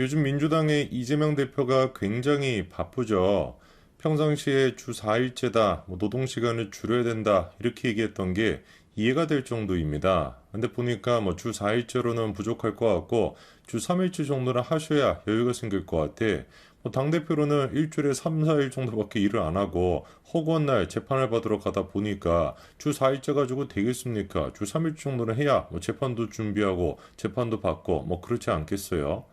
요즘 민주당의 이재명 대표가 굉장히 바쁘죠. 평상시에 주 4일제다, 뭐 노동 시간을 줄여야 된다, 이렇게 얘기했던 게 이해가 될 정도입니다. 근데 보니까 뭐 주 4일제로는 부족할 것 같고, 주 3일제 정도는 하셔야 여유가 생길 것 같아. 뭐 당대표로는 일주일에 3, 4일 정도밖에 일을 안 하고, 허구한 날 재판을 받으러 가다 보니까 주 4일째 가지고 되겠습니까? 주 3일 정도는 해야 뭐 재판도 준비하고, 재판도 받고, 뭐 그렇지 않겠어요?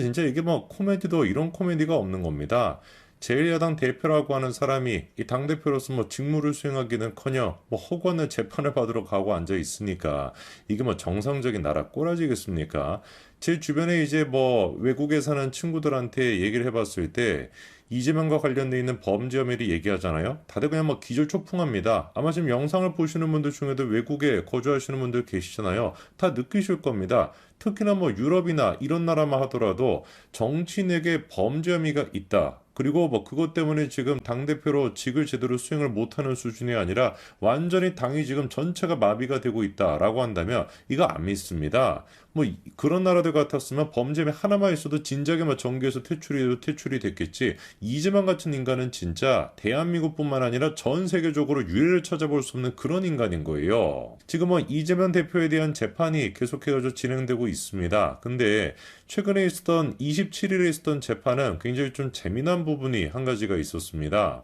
진짜 이게 뭐 코미디도 이런 코미디가 없는 겁니다. 제1야당 대표라고 하는 사람이 이 당대표로서 뭐 직무를 수행하기는 커녕 뭐 허구한 재판을 받으러 가고 앉아 있으니까 이게 뭐 정상적인 나라 꼬라지겠습니까? 제 주변에 이제 뭐 외국에 사는 친구들한테 얘기를 해봤을 때 이재명과 관련돼 있는 범죄 혐의를 얘기하잖아요. 다들 그냥 뭐 기절초풍합니다. 아마 지금 영상을 보시는 분들 중에도 외국에 거주하시는 분들 계시잖아요. 다 느끼실 겁니다. 특히나 뭐 유럽이나 이런 나라만 하더라도 정치인에게 범죄 혐의가 있다. 그리고 뭐 그것 때문에 지금 당대표로 직을 제대로 수행을 못하는 수준이 아니라 완전히 당이 지금 전체가 마비가 되고 있다라고 한다면 이거 안 믿습니다. 뭐 그런 나라들 같았으면 범죄 하나만 있어도 진작에 막 정계에서 퇴출이 퇴출이 됐겠지. 이재만 같은 인간은 진짜 대한민국뿐만 아니라 전 세계적으로 유해를 찾아볼 수 없는 그런 인간인 거예요. 지금 뭐 이재명 대표에 대한 재판이 계속해서 진행되고 있습니다. 근데 최근에 있었던 27일에 있었던 재판은 굉장히 좀 재미난 부분이 한 가지가 있었습니다.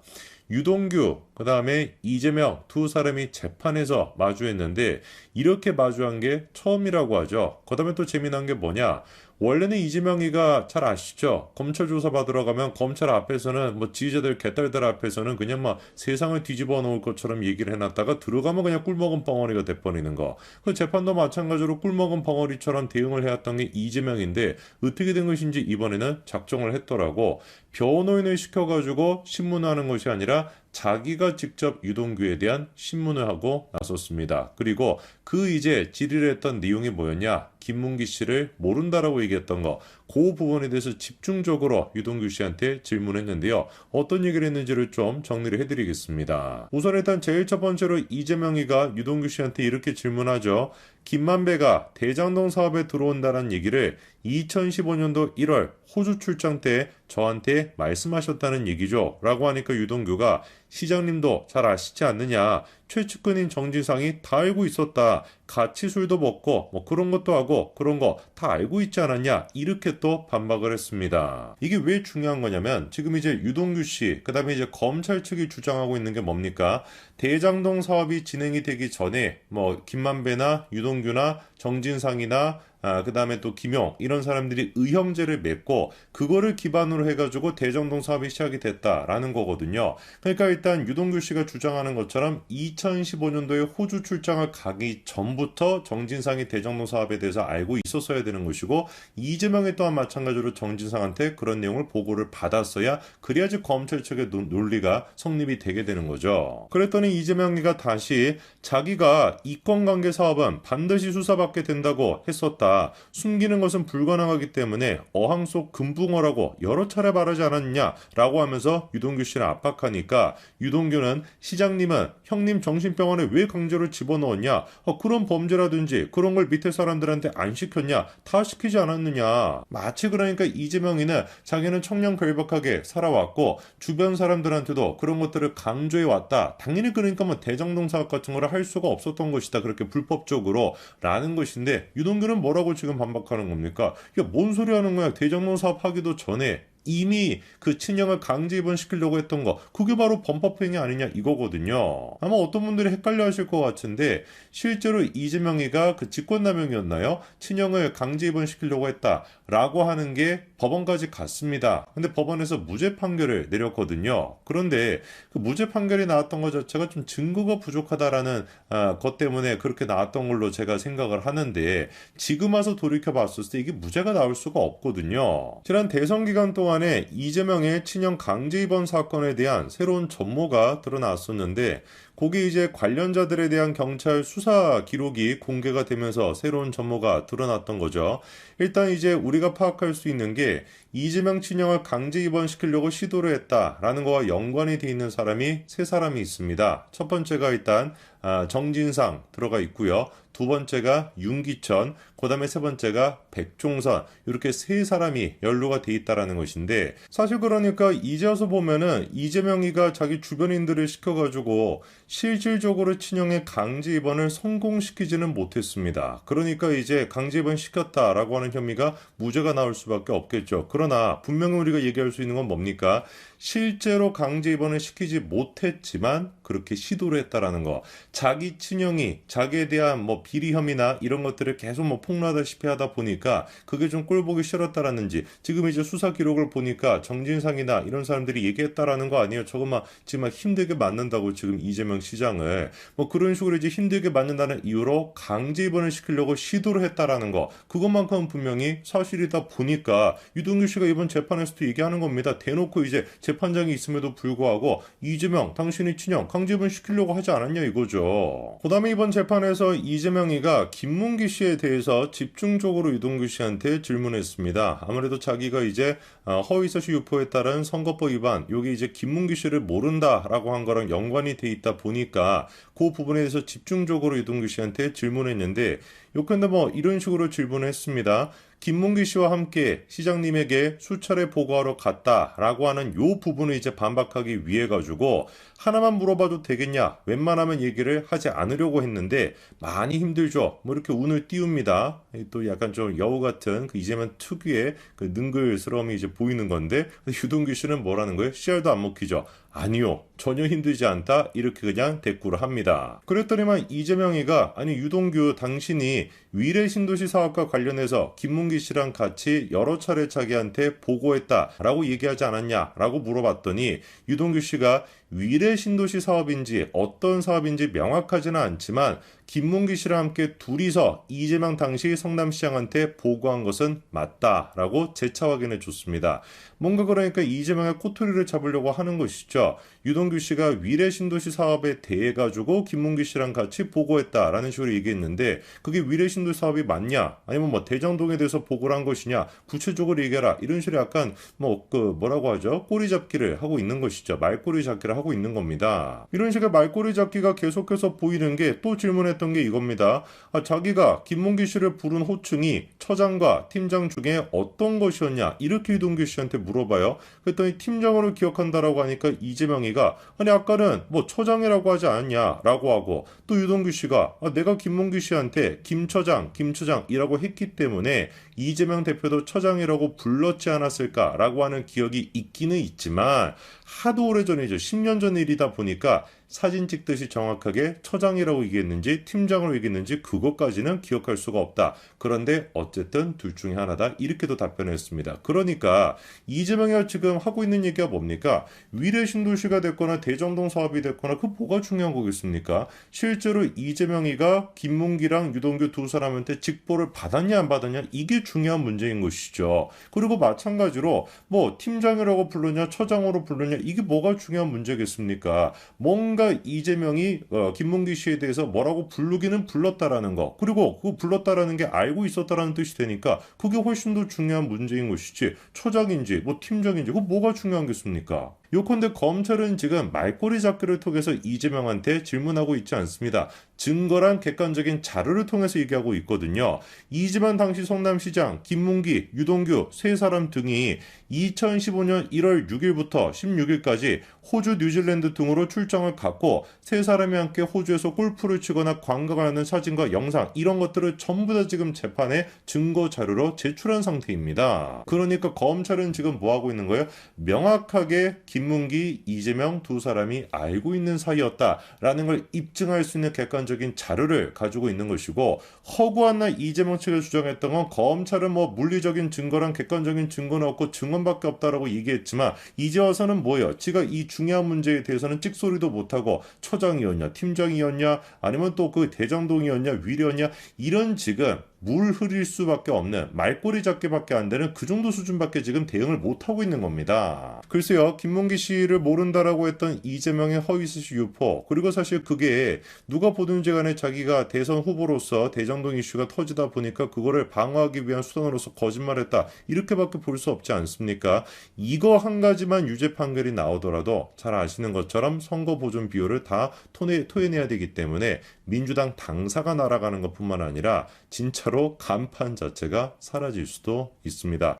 유동규, 그 다음에 이재명 두 사람이 재판에서 마주했는데 이렇게 마주한 게 처음이라고 하죠. 그 다음에 또 재미난 게 뭐냐. 원래는 이재명이가 잘 아시죠? 검찰 조사 받으러 가면 검찰 앞에서는 뭐 지휘자들 개딸들 앞에서는 그냥 막 세상을 뒤집어 놓을 것처럼 얘기를 해놨다가 들어가면 그냥 꿀먹은 벙어리가 돼버리는 거. 그 재판도 마찬가지로 꿀먹은 벙어리처럼 대응을 해왔던 게 이재명인데 어떻게 된 것인지 이번에는 작정을 했더라고. 변호인을 시켜가지고 신문하는 것이 아니라 자기가 직접 유동규에 대한 신문을 하고 나섰습니다. 그리고 그 이제 질의를 했던 내용이 뭐였냐? 김문기 씨를 모른다라고 얘기했던 거. 그 부분에 대해서 집중적으로 유동규 씨한테 질문했는데요. 어떤 얘기를 했는지를 좀 정리를 해드리겠습니다. 우선 일단 제일 첫 번째로 이재명이가 유동규 씨한테 이렇게 질문하죠. 김만배가 대장동 사업에 들어온다는 얘기를 2015년도 1월 호주 출장 때 저한테 말씀하셨다는 얘기죠. 라고 하니까 유동규가 시장님도 잘 아시지 않느냐. 최측근인 정진상이 다 알고 있었다. 같이 술도 먹고 뭐 그런 것도 하고 그런 거 다 알고 있지 않았냐. 이렇게 또 반박을 했습니다. 이게 왜 중요한 거냐면 지금 이제 유동규 씨, 그 다음에 이제 검찰 측이 주장하고 있는 게 뭡니까? 대장동 사업이 진행이 되기 전에 뭐 김만배나 유동규나 정진상이나 아, 그 다음에 또 김용, 이런 사람들이 의형제를 맺고, 그거를 기반으로 해가지고 대정동 사업이 시작이 됐다라는 거거든요. 그러니까 일단 유동규 씨가 주장하는 것처럼 2015년도에 호주 출장을 가기 전부터 정진상이 대정동 사업에 대해서 알고 있었어야 되는 것이고, 이재명이 또한 마찬가지로 정진상한테 그런 내용을 보고를 받았어야, 그래야지 검찰 측의 논리가 성립이 되게 되는 거죠. 그랬더니 이재명이가 다시 자기가 이권관계 사업은 반드시 수사받게 된다고 했었다. 숨기는 것은 불가능하기 때문에 어항 속 금붕어라고 여러 차례 말하지 않았냐라고 하면서 유동규 씨를 압박하니까 유동규는 시장님은 형님 정신병원에 왜 강제로 집어넣었냐? 어, 그런 범죄라든지 그런 걸 밑에 사람들한테 안 시켰냐? 다 시키지 않았느냐? 마치 그러니까 이재명이는 자기는 청년 결박하게 살아왔고 주변 사람들한테도 그런 것들을 강조해 왔다. 당연히 그러니까 뭐 대장동 사업 같은 거를 할 수가 없었던 것이다. 그렇게 불법적으로 라는 것인데 유동규는 뭐라고 뭐라고 지금 반박하는 겁니까? 이게 뭔 소리 하는 거야? 대장동 사업 하기도 전에 이미 그 친형을 강제 입원시키려고 했던 거 그게 바로 범법행위 아니냐 이거거든요. 아마 어떤 분들이 헷갈려 하실 것 같은데 실제로 이재명이가 그 직권남용이었나요? 친형을 강제 입원시키려고 했다라고 하는 게 법원까지 갔습니다. 근데 법원에서 무죄 판결을 내렸거든요. 그런데 그 무죄 판결이 나왔던 것 자체가 좀 증거가 부족하다라는 아, 것 때문에 그렇게 나왔던 걸로 제가 생각을 하는데 지금 와서 돌이켜 봤을 때 이게 무죄가 나올 수가 없거든요. 지난 대선 기간 동안 동안에 이재명의 친형 강제 입원 사건에 대한 새로운 전모가 드러났었는데 거기 이제 관련자들에 대한 경찰 수사 기록이 공개가 되면서 새로운 전모가 드러났던 거죠. 일단 이제 우리가 파악할 수 있는 게 이재명 친형을 강제 입원시키려고 시도를 했다라는 거와 연관이 돼 있는 사람이 세 사람이 있습니다. 첫 번째가 일단 아, 정진상 들어가 있고요. 두 번째가 윤기천, 그 다음에 세 번째가 백종선 이렇게 세 사람이 연루가 돼 있다라는 것인데 사실 그러니까 이제 와서 보면은 이재명이가 자기 주변인들을 시켜가지고 실질적으로 친형의 강제 입원을 성공시키지는 못했습니다. 그러니까 이제 강제 입원 시켰다라고 하는 혐의가 무죄가 나올 수밖에 없겠죠. 그러나 분명히 우리가 얘기할 수 있는 건 뭡니까? 실제로 강제 입원을 시키지 못했지만 그렇게 시도를 했다라는 거. 자기 친형이 자기에 대한 뭐 비리 혐의나 이런 것들을 계속 뭐 폭로하다시피 하다 보니까 그게 좀 꼴보기 싫었다라는지 지금 이제 수사 기록을 보니까 정진상이나 이런 사람들이 얘기했다라는 거 아니에요. 지금 막 힘들게 맞는다고 지금 이재명 시장을 뭐 그런 식으로 이제 힘들게 맞는다는 이유로 강제 입원을 시키려고 시도를 했다라는 거. 그것만큼은 분명히 사실이다 보니까 유동규 씨가 이번 재판에서도 얘기하는 겁니다. 대놓고 이제 재판장이 있음에도 불구하고 이재명 당신의 친형 강제 입원 시키려고 하지 않았냐 이거죠. 그다음에 이번 재판에서 이재명이가 김문기 씨에 대해서 집중적으로 유동규 씨한테 질문했습니다. 아무래도 자기가 이제 어, 허위사실 유포에 따른 선거법 위반, 여기 이제 김문기 씨를 모른다라고 한 거랑 연관이 돼 있다 보니까 그 부분에 대해서 집중적으로 유동규 씨한테 질문했는데 요컨대 뭐 이런 식으로 질문했습니다. 김문기 씨와 함께 시장님에게 수차례 보고하러 갔다라고 하는 요 부분을 이제 반박하기 위해 가지고 하나만 물어봐도 되겠냐? 웬만하면 얘기를 하지 않으려고 했는데 많이 힘들죠. 뭐 이렇게 운을 띄웁니다. 또 약간 좀 여우 같은 그 이재명 특유의 그 능글스러움이 이제 보이는 건데 유동규 씨는 뭐라는 거예요? 씨알도 안 먹히죠. 아니요. 전혀 힘들지 않다. 이렇게 그냥 대꾸를 합니다. 그랬더니만 이재명이가 아니 유동규 당신이 위례 신도시 사업과 관련해서 김문 기 씨랑 같이 여러 차례 자기한테 보고했다라고 얘기하지 않았냐라고 물어봤더니 유동규 씨가 위례 신도시 사업인지 어떤 사업인지 명확하지는 않지만 김문기 씨랑 함께 둘이서 이재명 당시 성남시장한테 보고한 것은 맞다라고 재차 확인해 줬습니다. 뭔가 그러니까 이재명의 꼬투리를 잡으려고 하는 것이죠. 유동규 씨가 위례 신도시 사업에 대해 가지고 김문기 씨랑 같이 보고했다라는 식으로 얘기했는데 그게 위례 신도시 사업이 맞냐? 아니면 뭐 대장동에 대해서 보고를 한 것이냐? 구체적으로 얘기해라. 이런 식으로 약간 뭐 그 뭐라고 하죠? 꼬리 잡기를 하고 있는 것이죠. 말꼬리 잡기를 하고 있는 겁니다. 이런 식의 말꼬리 잡기가 계속해서 보이는 게 또 질문했던 게 이겁니다. 아, 자기가 김문기 씨를 부른 호칭이 처장과 팀장 중에 어떤 것이었냐 이렇게 유동규 씨한테 물어봐요. 그랬더니 팀장으로 기억한다라고 하니까 이재명이가 아니 아까는 뭐 처장이라고 하지 않았냐라고 하고 또 유동규 씨가 아, 내가 김문기 씨한테 김 처장, 김 처장이라고 했기 때문에 이재명 대표도 처장이라고 불렀지 않았을까라고 하는 기억이 있기는 있지만 하도 오래전이죠. 10년 전 일이다 보니까 사진 찍듯이 정확하게 처장이라고 얘기했는지 팀장으로 얘기했는지 그것까지는 기억할 수가 없다. 그런데 어쨌든 둘 중에 하나다. 이렇게도 답변했습니다. 그러니까 이재명이 지금 하고 있는 얘기가 뭡니까? 위례 신도시가 됐거나 대정동 사업이 됐거나 그 뭐가 중요한 거겠습니까? 실제로 이재명이가 김문기랑 유동규 두 사람한테 직보를 받았냐 안 받았냐 이게 중요한 문제인 것이죠. 그리고 마찬가지로 뭐 팀장이라고 불렀냐 처장으로 불렀냐 이게 뭐가 중요한 문제겠습니까? 뭔가 이재명이 어, 김문기 씨에 대해서 뭐라고 부르기는 불렀다라는 거 그리고 그 불렀다라는 게 알고 있었다라는 뜻이 되니까 그게 훨씬 더 중요한 문제인 것이지 처장인지 뭐 팀장인지 그 뭐가 중요한 겠습니까? 요컨대 검찰은 지금 말꼬리 잡기를 통해서 이재명한테 질문하고 있지 않습니다. 증거란 객관적인 자료를 통해서 얘기하고 있거든요. 이재명 당시 성남시장, 김문기, 유동규 세 사람 등이 2015년 1월 6일부터 16일까지 호주, 뉴질랜드 등으로 출장을 갔고 세 사람이 함께 호주에서 골프를 치거나 관광을 하는 사진과 영상 이런 것들을 전부 다 지금 재판에 증거 자료로 제출한 상태입니다. 그러니까 검찰은 지금 뭐 하고 있는 거예요? 명확하게 김문기, 이재명 두 사람이 알고 있는 사이였다라는 걸 입증할 수 있는 객관적인 자료를 가지고 있는 것이고 허구한 날 이재명 측을 주장했던 건 검찰은 뭐 물리적인 증거랑 객관적인 증거는 없고 증언밖에 없다라고 얘기했지만 이제 와서는 뭐예요? 지가 이 중요한 문제에 대해서는 찍소리도 못하고 처장이었냐, 팀장이었냐, 아니면 또 그 대장동이었냐, 위례였냐 이런 지금 물 흐릴 수밖에 없는 말꼬리 잡기밖에 안 되는 그 정도 수준밖에 지금 대응을 못 하고 있는 겁니다. 글쎄요, 김문기 씨를 모른다라고 했던 이재명의 허위수시 유포 그리고 사실 그게 누가 보든지 간에 자기가 대선 후보로서 대장동 이슈가 터지다 보니까 그거를 방어하기 위한 수단으로서 거짓말했다 이렇게밖에 볼 수 없지 않습니까? 이거 한 가지만 유죄 판결이 나오더라도 잘 아시는 것처럼 선거 보존 비율을 다 토내, 토해내야 되기 때문에 민주당 당사가 날아가는 것뿐만 아니라 진짜로 간판 자체가 사라질 수도 있습니다.